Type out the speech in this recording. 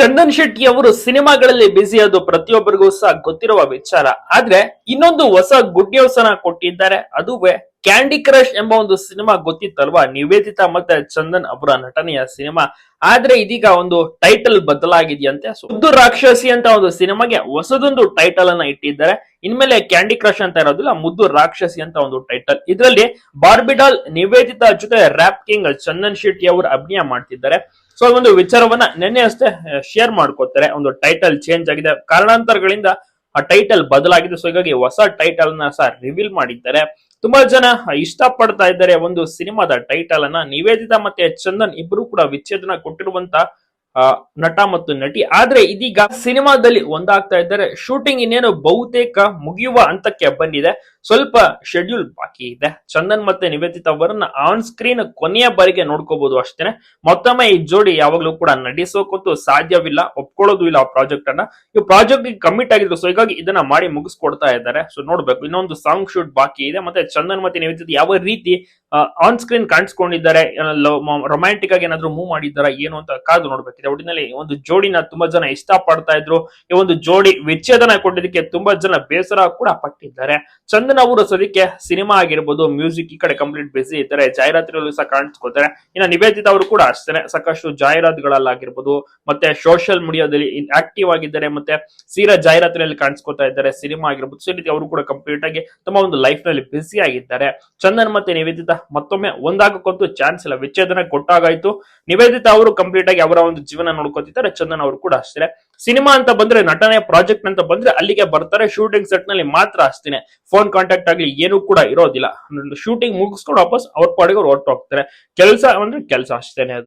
ಚಂದನ್ ಶೆಟ್ಟಿ ಅವರು ಸಿನಿಮಾಗಳಲ್ಲಿ ಬ್ಯುಸಿ ಅದು ಪ್ರತಿಯೊಬ್ಬರಿಗೂ ಸಹ ಗೊತ್ತಿರುವ ವಿಚಾರ. ಆದ್ರೆ ಇನ್ನೊಂದು ಹೊಸ ಗುಡ್ ನ್ಯೂಸ್ ಅನ್ನ ಕೊಟ್ಟಿದ್ದಾರೆ. ಅದುವೇ ಕ್ಯಾಂಡಿ ಕ್ರಶ್ ಎಂಬ ಒಂದು ಸಿನಿಮಾ ಗೊತ್ತಿತ್ತಲ್ವಾ? ನಿವೇದಿತಾ ಮತ್ತೆ ಚಂದನ್ ಅವರ ನಟನೆಯ ಸಿನಿಮಾ. ಆದ್ರೆ ಇದೀಗ ಒಂದು ಟೈಟಲ್ ಬದಲಾಗಿದೆಯಂತೆ. ಸುದ್ದು ರಾಕ್ಷಸಿ ಅಂತ ಒಂದು ಸಿನಿಮಾಗೆ ಹೊಸದೊಂದು ಟೈಟಲ್ ಅನ್ನ ಇಟ್ಟಿದ್ದಾರೆ. ಇನ್ಮೇಲೆ ಕ್ಯಾಂಡಿ ಕ್ರಶ್ ಅಂತ ಇರೋದಿಲ್ಲ, ಮುದ್ದು ರಾಕ್ಷಸಿ ಅಂತ ಒಂದು ಟೈಟಲ್ ಇದರಲ್ಲಿ ಬಾರ್ಬಿಡಾಲ್ ನಿವೇದಿತಾ ಜೊತೆ ರ್ಯಾಪ್ ಕಿಂಗ್ ಚಂದನ್ ಶೆಟ್ಟಿ ಅವರು ಅಭಿನಯ ಮಾಡ್ತಿದ್ದಾರೆ. ಸೊ ಒಂದು ವಿಚಾರವನ್ನ ನಿನ್ನೆ ಅಷ್ಟೇ ಶೇರ್ ಮಾಡ್ಕೋತಾರೆ. ಒಂದು ಟೈಟಲ್ ಚೇಂಜ್ ಆಗಿದೆ. ಕಾರಣಾಂತರಗಳಿಂದ ಆ ಟೈಟಲ್ ಬದಲಾಗಿದೆ. ಸೊ ಹೀಗಾಗಿ ಹೊಸ ಟೈಟಲ್ನ ಸಹ ರಿವೀಲ್ ಮಾಡಿದ್ದಾರೆ. ತುಂಬಾ ಜನ ಇಷ್ಟಪಡ್ತಾ ಇದ್ದಾರೆ ಒಂದು ಸಿನಿಮಾದ ಟೈಟಲ್ ಅನ್ನ. ನಿವೇದಿತಾ ಮತ್ತೆ ಚಂದನ್ ಇಬ್ರು ಕೂಡ ವಿಚ್ಛೇದನ ಕೊಟ್ಟಿರುವಂತ ನಟ ಮತ್ತು ನಟಿ. ಆದ್ರೆ ಇದೀಗ ಸಿನಿಮಾದಲ್ಲಿ ಒಂದಾಗ್ತಾ ಇದ್ದಾರೆ. ಶೂಟಿಂಗ್ ಇನ್ನೇನು ಬಹುತೇಕ ಮುಗಿಯುವ ಹಂತಕ್ಕೆ ಬಂದಿದೆ. ಸ್ವಲ್ಪ ಶೆಡ್ಯೂಲ್ ಬಾಕಿ ಇದೆ. ಚಂದನ್ ಮತ್ತೆ ನಿವೇದಿತ ಅವರನ್ನ ಆನ್ ಸ್ಕ್ರೀನ್ ಕೊನೆಯ ಬಾರಿಗೆ ನೋಡ್ಕೋಬಹುದು ಅಷ್ಟೇನೆ. ಮತ್ತೊಮ್ಮೆ ಈ ಜೋಡಿ ಯಾವಾಗ್ಲೂ ಕೂಡ ನಡೆಸೋಕಂತೂ ಸಾಧ್ಯವಿಲ್ಲ, ಒಪ್ಕೊಳ್ಳೋದು ಇಲ್ಲ ಆ ಪ್ರಾಜೆಕ್ಟ್ ಅನ್ನ. ಈ ಪ್ರಾಜೆಕ್ಟ್ ಕಮಿಟ್ ಆಗಿದ್ರು ಸೊ ಹೀಗಾಗಿ ಇದನ್ನ ಮಾಡಿ ಮುಗಿಸ್ಕೊಡ್ತಾ ಇದ್ದಾರೆ. ಸೊ ನೋಡ್ಬೇಕು, ಇನ್ನೊಂದು ಸಾಂಗ್ ಶೂಟ್ ಬಾಕಿ ಇದೆ. ಮತ್ತೆ ಚಂದನ್ ಮತ್ತೆ ನಿವೇದಿತ ಯಾವ ರೀತಿ ಆನ್ ಸ್ಕ್ರೀನ್ ಕಾಣಿಸ್ಕೊಂಡಿದ್ದಾರೆ ರೊಮ್ಯಾಂಟಿಕ್ ಆಗಿ ಏನಾದ್ರು ಮೂವ್ ಮಾಡಿದ್ದಾರಾ, ಏನು ಅಂತ ಕಾದು ನೋಡ್ಬೇಕಿದೆ. ಒಟ್ಟಿನಲ್ಲಿ ಒಂದು ಜೋಡಿನ ತುಂಬಾ ಜನ ಇಷ್ಟ ಪಡ್ತಾ ಇದ್ರು. ಈ ಒಂದು ಜೋಡಿ ವಿಚ್ಛೇದನ ಕೊಟ್ಟಿದ್ದಕ್ಕೆ ತುಂಬಾ ಜನ ಬೇಸರ ಕೂಡ ಪಟ್ಟಿದ್ದಾರೆ. ಚಂದನ್ ಅವರು ಸದ್ಯಕ್ಕೆ ಸಿನಿಮಾ ಆಗಿರ್ಬೋದು ಮ್ಯೂಸಿಕ್ ಈ ಕಡೆ ಕಂಪ್ಲೀಟ್ ಬಿಸಿ ಇದ್ದಾರೆ ಜಾಹೀರಾತಿನಲ್ಲೂ ಸಹ ಕಾಣಿಸ್ಕೊತಾರೆ ಇನ್ನು ನಿವೇದಿತ ಅವರು ಕೂಡ ಅಷ್ಟೇ ಸಾಕಷ್ಟು ಜಾಹೀರಾತುಗಳಲ್ಲಾಗಿರ್ಬೋದು, ಮತ್ತೆ ಸೋಷಿಯಲ್ ಮೀಡಿಯಾದಲ್ಲಿ ಆಕ್ಟಿವ್ ಆಗಿದ್ದಾರೆ, ಮತ್ತೆ ಸೀರಾ ಜಾಹೀರಾತಿನಲ್ಲಿ ಕಾಣಿಸ್ಕೊತಾ ಇದ್ದಾರೆ, ಸಿನಿಮಾ ಆಗಿರ್ಬೋದು. ಸೊ ಅವರು ಕೂಡ ಕಂಪ್ಲೀಟ್ ಆಗಿ ತಮ್ಮ ಒಂದು ಲೈಫ್ನಲ್ಲಿ ಬಿಸಿ ಆಗಿದ್ದಾರೆ. ಚಂದನ್ ಮತ್ತೆ ನಿವೇದಿತ ಮತ್ತೊಮ್ಮೆ ಒಂದಾಗಕ್ಕಂತೂ ಚಾನ್ಸ್ ಇಲ್ಲ, ವಿಚ್ಛೇದನ ಕೊಟ್ಟಾಗಾಯ್ತು. ನಿವೇದಿತ ಅವರು ಕಂಪ್ಲೀಟ್ ಆಗಿ ಅವರ ಒಂದು ಜೀವನ ನೋಡ್ಕೋತಿದ್ದಾರೆ, ಚಂದನ್ ಅವರು ಕೂಡ ಅಷ್ಟೇ ಸಿನಿಮಾ ಅಂತ ಬಂದ್ರೆ, ನಟನೆ ಪ್ರಾಜೆಕ್ಟ್ ಅಂತ ಬಂದ್ರೆ ಅಲ್ಲಿಗೆ ಬರ್ತಾರೆ. ಶೂಟಿಂಗ್ ಸೆಟ್ನಲ್ಲಿ ಮಾತ್ರ ಅಷ್ಟೇನೆ. ಫೋನ್ ಕಾಂಟ್ಯಾಕ್ಟ್ ಆಗ್ಲಿ ಏನು ಕೂಡ ಇರೋದಿಲ್ಲ. ಶೂಟಿಂಗ್ ಮುಗಿಸ್ಕೊಂಡು ವಾಪಸ್ ಅವ್ರ ಪಾಡಿಗೆ ಅವ್ರು ಹೊರಟು ಹೋಗ್ತಾರೆ ಕೆಲಸ ಅಂದ್ರೆ ಕೆಲಸ ಅಷ್ಟೇನೆ